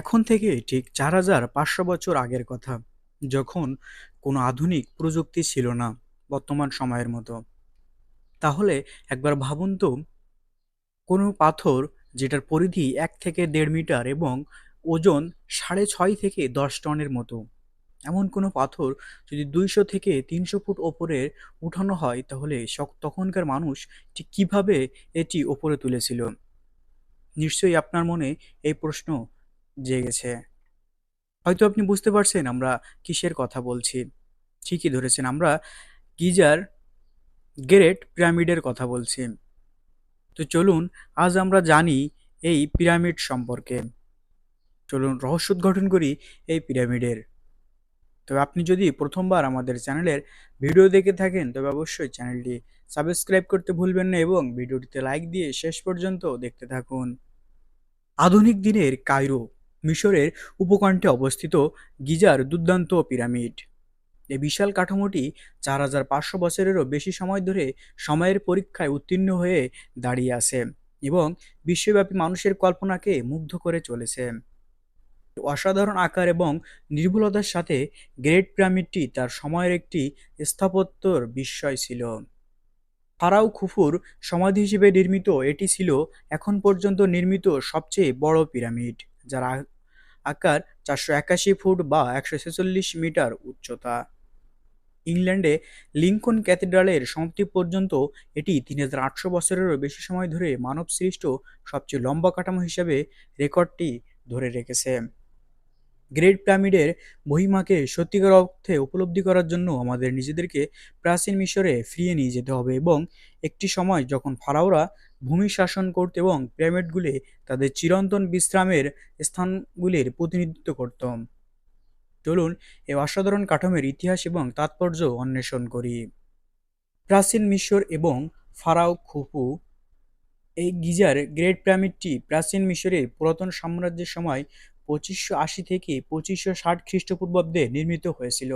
এখন থেকে ঠিক চার হাজার পাঁচশো বছর আগের কথা, যখন কোনো আধুনিক প্রযুক্তি ছিল না বর্তমান সময়ের মতো। তাহলে একবার ভাবুন তো, কোনো পাথর যেটার পরিধি এক থেকে দেড় মিটার এবং ওজন সাড়ে ছয় থেকে দশ টনের মতো, এমন কোনো পাথর যদি দুইশো থেকে তিনশো ফুট ওপরে উঠানো হয়, তাহলে তখনকার মানুষ ঠিক কীভাবে এটি ওপরে তুলেছিল? নিশ্চয়ই আপনার মনে এই প্রশ্ন জেগেছে হয়তো আপনি বুঝতে পারছেন আমরা কিসের কথা বলছি। ঠিকই ধরেছেন, আমরা গিজার গ্রেট পিরামিডের কথা বলছি। তো চলুন, আজ আমরা জানি এই পিরামিড সম্পর্কে। চলুন, রহস্য উদ্ঘাটন করি এই পিরামিডের। তবে আপনি যদি প্রথমবার আমাদের চ্যানেলের ভিডিও দেখে থাকেন, তবে অবশ্যই চ্যানেলটি সাবস্ক্রাইব করতে ভুলবেন না এবং ভিডিওটিতে লাইক দিয়ে শেষ পর্যন্ত দেখতে থাকুন। আধুনিক দিনের কায়রো মিশরের উপকণ্ঠে অবস্থিত গিজার দুর্দান্ত পিরামিড। এই বিশাল কাঠামোটি চার হাজার পাঁচশো বছরেরও বেশি সময় ধরে সময়ের পরীক্ষায় উত্তীর্ণ হয়ে দাঁড়িয়ে আছে এবং বিশ্বব্যাপী মানুষের কল্পনাকে মুগ্ধ করে চলেছে। অসাধারণ আকার এবং নির্ভুলতার সাথে গ্রেট পিরামিডটি তার সময়ের একটি স্থাপত্যর বিস্ময় ছিল। ফারাও খুফুর সমাধি হিসেবে নির্মিত এটি ছিল এখন পর্যন্ত নির্মিত সবচেয়ে বড় পিরামিড, যার আকার চারশো একাশি ফুট বা একশো ছেচল্লিশ মিটার উচ্চতা। ইংল্যান্ডে লিঙ্কন ক্যাথিড্রালের সমাপ্তি পর্যন্ত এটি তিন হাজার আটশো বছরেরও বেশি সময় ধরে মানব সৃষ্ট সবচেয়ে লম্বা কাঠামো হিসেবে রেকর্ডটি ধরে রেখেছে। গ্রেট পিরামিডের মহিমাকে সত্যিকার অর্থে উপলব্ধি করার জন্য আমাদের নিজেদেরকে প্রাচীন মিশরে ফিরিয়ে নিয়ে যেতে হবে এবং একটি সময় যখন ফারাওরা ভূমি শাসন করত এবং পিরামিডগুলি তাদের চিরন্তন বিশ্রামের স্থানগুলির প্রতিনিধিত্ব করত। চলুন এই অসাধারণ কাঠামোর ইতিহাস এবং তাৎপর্য অন্বেষণ করি। প্রাচীন মিশর এবং ফারাও খুফু এই গিজার গ্রেট পিরামিডটি প্রাচীন মিশরের পুরাতন সাম্রাজ্যের সময় পঁচিশশো আশি থেকে পঁচিশশো ষাট খ্রিস্টপূর্বাব্দে নির্মিত হয়েছিল।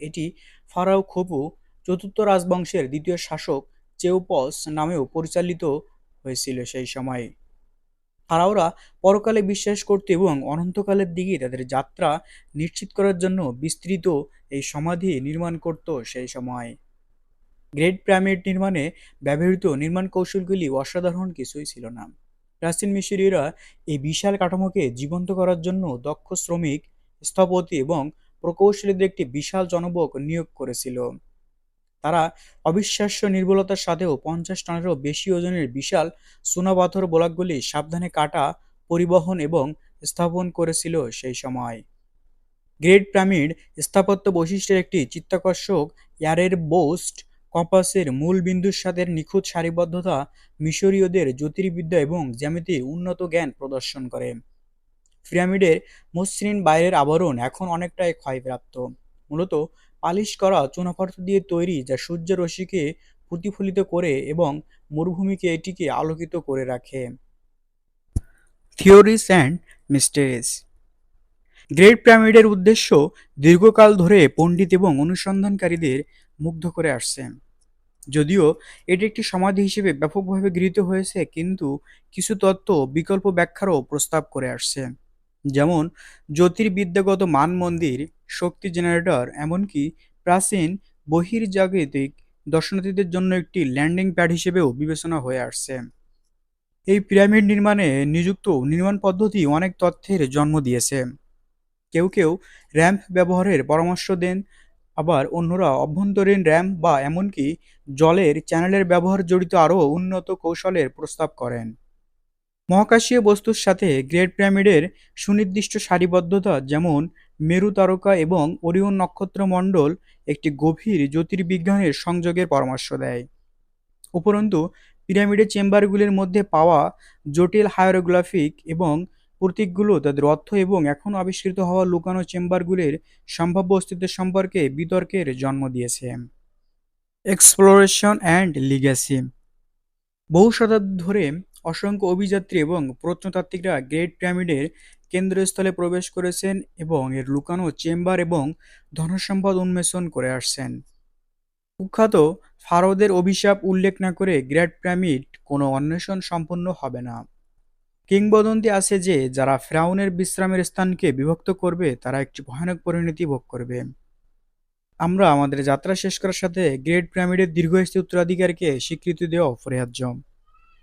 এটি ফারাও খুফু চতুর্থ রাজবংশের দ্বিতীয় শাসক চেউপস নামেও পরিচালিত হয়েছিল সেই সময়। ফারাওরা পরকালে বিশ্বাস করত এবং অনন্তকালের দিকে তাদের যাত্রা নিশ্চিত করার জন্য বিস্তৃত এই সমাধি নির্মাণ করত সেই সময়। গ্রেট পিরামিড নির্মাণে ব্যবহৃত নির্মাণ কৌশলগুলি অসাধারণ কিছুই ছিল না। প্রাচীন মিশরীয়রা এই বিশাল কাঠামোকে জীবন্ত করার জন্য দক্ষ শ্রমিক, স্থপতি এবং প্রকৌশলীদের একটি বিশাল জনবক নিয়োগ করেছিল। তারা অবিশ্বাস্য নির্ভুলতার সাথেও পঞ্চাশ টনেরও বেশি ওজনের বিশাল চুনাপাথর ব্লকগুলি সাবধানে কাটা, পরিবহন এবং স্থাপন করেছিল সেই সময়। গ্রেট পিরামিড স্থাপত্য বৈশিষ্ট্যের একটি চিত্তাকর্ষক, ইয়ারের বোস্ট কম্পাসের মূল বিন্দুর সাথে নিখুঁত সারিবদ্ধতা মিশরীয়দের জ্যোতির্বিদ্যা এবং জ্যামিতির উন্নত জ্ঞান প্রদর্শন করে। পিরামিডের মসৃণ বাইরের আবরণ এখন অনেকটাই ক্ষয়প্রাপ্ত। মূলত পালিশ করা চুনাপাথর দিয়ে তৈরি যা সূর্যের রশ্মিকে প্রতিফলিত করে এবং মরুভূমিকে এটিকে আলোকিত করে রাখে। Theories and মিস্টেরিস। গ্রেট পিরামিডের উদ্দেশ্য দীর্ঘকাল ধরে পণ্ডিত এবং অনুসন্ধানকারীদের মুগ্ধ করে আসছে। যদিও এটি একটি সমাধি হিসেবে ব্যাপকভাবে গৃহীত হয়েছে, কিন্তু কিছু তত্ত্ব বিকল্প ব্যাখ্যারও প্রস্তাব করে আসছে। যেমন, জ্যোতির্বিদ্যাগত মান মন্দির শক্তি জেনারেটর, এমনকি প্রাচীন বহির্জাগতিক দর্শনার্থীদের জন্য একটি ল্যান্ডিং প্যাড হিসেবেও বিবেচনা হয়ে আসছে। এই পিরামিড নির্মাণে নিযুক্ত নির্মাণ পদ্ধতি অনেক তথ্যের জন্ম দিয়েছে। কেউ কেউ র্যাম্প ব্যবহারের পরামর্শ দেন আবার অন্যরা অভ্যন্তরীণ র্যাম্প বা এমনকি জলের চ্যানেলের ব্যবহার জড়িত আরও উন্নত কৌশলের প্রস্তাব করেন। মহাকাশীয় বস্তুর সাথে গ্রেট পিরামিডের সুনির্দিষ্ট সারিবদ্ধতা যেমন মেরু তারকা এবং ওরিয়ন নক্ষত্রমণ্ডল একটি গভীর জ্যোতির্বিজ্ঞানের সংযোগের পরামর্শ দেয়। উপরন্তু, পিরামিডের চেম্বারগুলির মধ্যে পাওয়া জটিল হায়ারোগ্রাফিক এবং প্রতীকগুলো তাদের অর্থ এবং এখনও আবিষ্কৃত হওয়া লুকানো চেম্বারগুলির সম্ভাব্য অস্তিত্ব সম্পর্কে বিতর্কের জন্ম দিয়েছে। এক্সপ্লোরেশন অ্যান্ড লিগ্যাসি বহু শতাব্দী ধরে অসংখ্য অভিযাত্রী এবং প্রত্নতাত্ত্বিকরা গ্রেট পিরামিডের কেন্দ্রস্থলে প্রবেশ করেছেন এবং এর লুকানো চেম্বার এবং ধনসম্পদ উন্মেষণ করে আসছেন। কুখ্যাত ফারোদের অভিশাপ উল্লেখ না করে গ্রেট পিরামিড কোনো অন্বেষণ সম্পন্ন হবে না। কিংবদন্তি আছে যে, যারা ফ্রাউনের বিশ্রামের স্থানকে বিভক্ত করবে, তারা একটি ভয়ানক পরিণতি ভোগ করবে। আমরা আমাদের যাত্রা শেষ করার সাথে গ্রেট পিরামিডের দীর্ঘস্থায়ী উত্তরাধিকারকে স্বীকৃতি দেওয়া অপরিহার্য।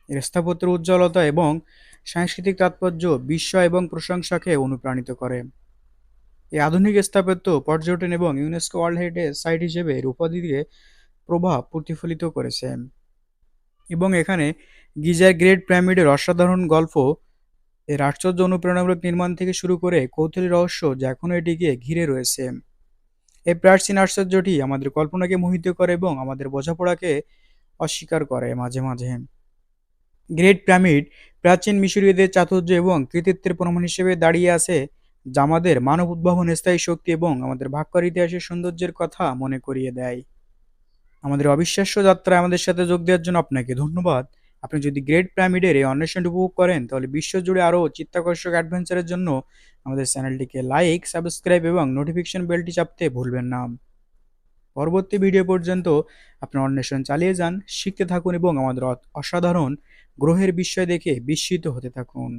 এর স্থাপত্যের উজ্জ্বলতা এবং সাংস্কৃতিক তাৎপর্য বিশ্ব এবং প্রশংসাকে অনুপ্রাণিত করে। এই আধুনিক স্থাপত্য পর্যটন এবং ইউনেস্কো ওয়ার্ল্ড হেরিটেজ সাইট হিসেবে এর উপাধিকে প্রভাব প্রতিফলিত করেছে। এবং এখানে গিজার গ্রেট পিরামিডের অসাধারণ গল্প, এর আশ্চর্য অনুপ্রেরণামূলক নির্মাণ থেকে শুরু করে কৌতূহলী রহস্য যা এখনও এটিকে ঘিরে রয়েছে। এই প্রাচীন আশ্চর্যটি আমাদের কল্পনাকে মোহিত করে এবং আমাদের বোঝাপড়াকে অস্বীকার করে মাঝে মাঝে। গ্রেট পিরামিড প্রাচীন মিশরীয়দের চাতুর্য এবং কৃতিত্বের প্রমাণ হিসেবে দাঁড়িয়ে আছে, যা আমাদের মানব উদ্ভাবন, স্থায়ী শক্তি এবং আমাদের ভাগ্যর ইতিহাসের সৌন্দর্যের কথা মনে করিয়ে দেয়। আমাদের অবিশ্বাস্য যাত্রায় আমাদের সাথে যোগ দেওয়ার জন্য আপনাকে ধন্যবাদ। আপনি যদি গ্রেট পিরামিডের এই অন্বেষণটি উপভোগ করেন, তাহলে বিশ্বজুড়ে আরও চিত্তাকর্ষক অ্যাডভেঞ্চারের জন্য আমাদের চ্যানেলটিকে লাইক সাবস্ক্রাইব এবং নোটিফিকেশন বেলটি চাপতে ভুলবেন না। পরবর্তী ভিডিও পর্যন্ত আপনার অন্বেষণ চালিয়ে যান, শিখতে থাকুন এবং আমাদের অসাধারণ গ্রহের বিষয় দেখে বিস্মিত হতে থাকুন।